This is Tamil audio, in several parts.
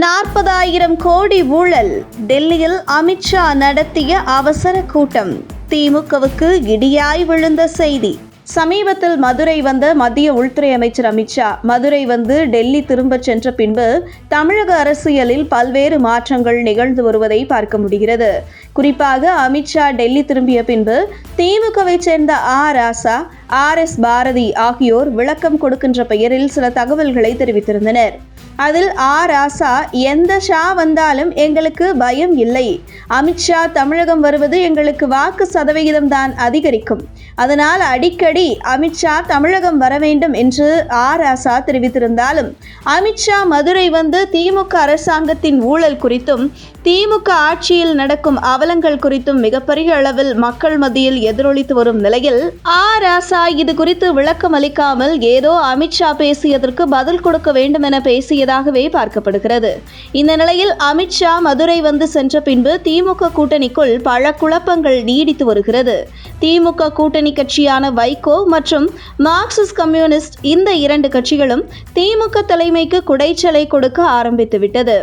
நாற்பதாயிரம் கோடி ஊழல். டெல்லியில் அமித்ஷா நடத்திய அவசர கூட்டம். திமுகவுக்கு இடியாய் விழுந்த செய்தி. சமீபத்தில் மதுரை வந்த மத்திய உள்துறை அமைச்சர் அமித்ஷா மதுரை வந்து டெல்லி திரும்பச் சென்ற பின்பு தமிழக அரசியலில் பல்வேறு மாற்றங்கள் நிகழ்ந்து வருவதை பார்க்க முடிகிறது. குறிப்பாக அமித்ஷா டெல்லி திரும்பிய பின்பு திமுகவை சேர்ந்த ஆ. ராசா ஆர். எஸ். பாரதி ஆகியோர் விளக்கம் கொடுக்கின்ற பெயரில் சில தகவல்களை தெரிவித்திருந்தனர். அதில் ஆ. ராசா எந்த ஷா வந்தாலும் எங்களுக்கு பயம் இல்லை. அமித்ஷா தமிழகம் வருவது எங்களுக்கு வாக்கு சதவிகிதம் தான் அதிகரிக்கும். அதனால் அடிக்கடி அமித்ஷா தமிழகம் வர வேண்டும் என்று ஆ. ராசா தெரிவித்திருந்தாலும் அமித்ஷா மதுரை வந்து திமுக அரசாங்கத்தின் ஊழல் குறித்தும் திமுக ஆட்சியில் நடக்கும் அவலங்கள் குறித்தும் மிகப்பெரிய அளவில் மக்கள் மத்தியில் எதிரொலித்து வரும் நிலையில் ஆ ராசா இது குறித்து விளக்கம் அளிக்காமல் ஏதோ அமித்ஷா பேசியதற்கு பதில் கொடுக்க வேண்டும் என பேசியதாகவே பார்க்கப்படுகிறது. இந்த நிலையில் அமித்ஷா மதுரை வந்து சென்ற பின்பு திமுக கூட்டணிக்குள் பல குழப்பங்கள் நீடித்து வருகிறது. திமுக கூட்டணி கட்சியான வைகோ மற்றும் மார்க்சிஸ்ட் கம்யூனிஸ்ட் இந்த இரண்டு கட்சிகளும் திமுக தலைமைக்கு குடைச்சலை கொடுக்க ஆரம்பித்து விட்டது.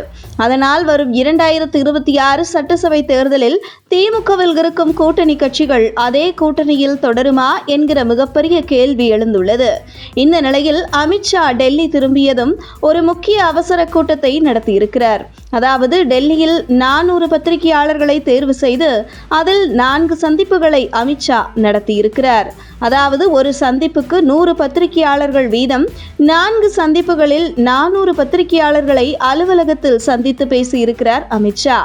அதனால் வரும் இரண்டாயிரத்து இருபத்தி ஆறு சட்டசபை தேர்தலில் திமுகவில் இருக்கும் கூட்டணி கட்சிகள் அதே கூட்டணியில் தொடருமா என்கிற மிகப்பெரிய கேள்வி எழுந்துள்ளது. இந்த நிலையில் அமித்ஷா டெல்லி திரும்பியதும் ஒரு முக்கிய அவசர கூட்டத்தை நடத்தியிருக்கிறார். அதாவது டெல்லியில் நானூறு பத்திரிகையாளர்களை தேர்வு செய்து அதில் நான்கு சந்திப்புகளை அமித்ஷா நடத்தியிருக்கிறார். அதாவது ஒரு சந்திப்புக்கு நூறு பத்திரிகையாளர்கள் வீதம் நான்கு சந்திப்புகளில் நானூறு பத்திரிகையாளர்களை அலுவலகத்தில் சந்தித்து பேசியிருக்கிறார் அமித்ஷா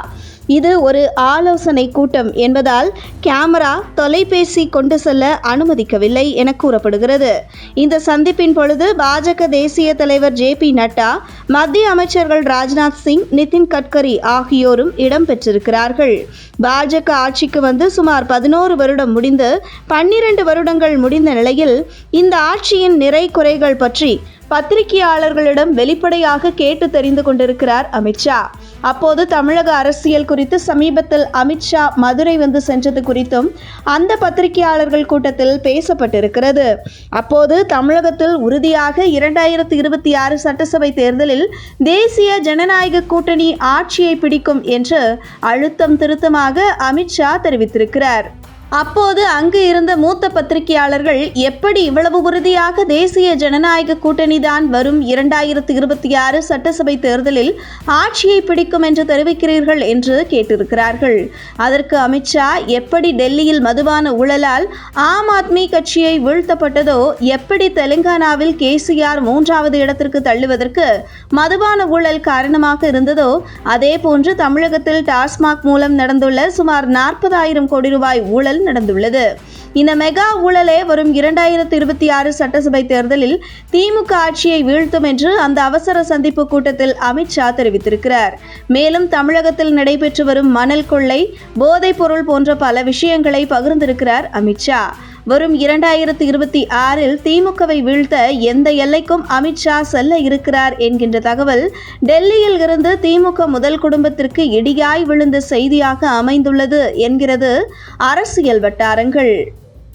இது ஒரு ஆலோசனை கூட்டம் என்பதால் கேமரா தொலைபேசி கொண்டு செல்ல அனுமதிக்கவில்லை என கூறப்படுகிறது. இந்த சந்திப்பின் பொழுது பாஜக தேசிய தலைவர் ஜே பி நட்டா மத்திய அமைச்சர்கள் ராஜ்நாத் சிங் நிதின் கட்கரி ஆகியோரும் இடம்பெற்றிருக்கிறார்கள் பாஜக ஆட்சிக்கு வந்து சுமார் பதினோரு வருடம் முடிந்து பன்னிரண்டு வருடங்கள் முடிந்த நிலையில் இந்த ஆட்சியின் நிறை குறைகள் பற்றி பத்திரிகையாளர்களிடம் வெளிப்படையாக கேட்டு தெரிந்து கொண்டிருக்கிறார் அமித்ஷா அப்போது தமிழக அரசியல் குறித்து சமீபத்தில் அமித்ஷா மதுரை வந்து சென்றது குறித்தும் அந்த பத்திரிகையாளர்கள் கூட்டத்தில் பேசப்பட்டிருக்கிறது. அப்போது தமிழகத்தில் உறுதியாக இரண்டாயிரத்தி இருபத்தி ஆறு சட்டசபை தேர்தலில் தேசிய ஜனநாயக கூட்டணி ஆட்சியை பிடிக்கும் என்று அழுத்தம் திருத்தமாக அமித்ஷா தெரிவித்திருக்கிறார். அப்போது அங்கு இருந்த மூத்த பத்திரிகையாளர்கள் எப்படி இவ்வளவு உறுதியாக தேசிய ஜனநாயக கூட்டணி தான் வரும் இரண்டாயிரத்து இருபத்தி ஆறு சட்டசபை தேர்தலில் ஆட்சியை பிடிக்கும் என்று தெரிவிக்கிறீர்கள்? என்று கேட்டிருக்கிறார்கள். அதற்கு அமித்ஷா எப்படி டெல்லியில் மதுபான ஊழலால் ஆம் ஆத்மி கட்சியை வீழ்த்தப்பட்டதோ எப்படி தெலுங்கானாவில் கேசிஆர் மூன்றாவது இடத்திற்கு தள்ளுவதற்கு மதுபான ஊழல் காரணமாக இருந்ததோ அதே போன்று தமிழகத்தில் டாஸ்மாக் மூலம் நடந்துள்ள சுமார் நாற்பதாயிரம் கோடி ரூபாய் ஊழல் நடந்துள்ளது. இந்த மெகா ஊழலே வரும் இரண்டாயிரத்தி இருபத்தி ஆறு சட்டசபை தேர்தலில் திமுக ஆட்சியை வீழ்த்தும் என்று அந்த அவசர சந்திப்பு கூட்டத்தில் அமித்ஷா தெரிவித்திருக்கிறார். மேலும் தமிழகத்தில் நடைபெற்று வரும் மணல் கொள்ளை போதைப் பொருள் போன்ற பல விஷயங்களை பகிர்ந்திருக்கிறார் அமித்ஷா வரும் இரண்டாயிரத்து இருபத்தி ஆறில் திமுகவை வீழ்த்த எந்த எல்லைக்கும் அமித்ஷா செல்ல இருக்கிறார் என்கின்ற தகவல் டெல்லியில் இருந்து திமுக முதல் குடும்பத்திற்கு இடியாய் விழுந்த செய்தியாக அமைந்துள்ளது என்கிறது அரசியல் வட்டாரங்கள்.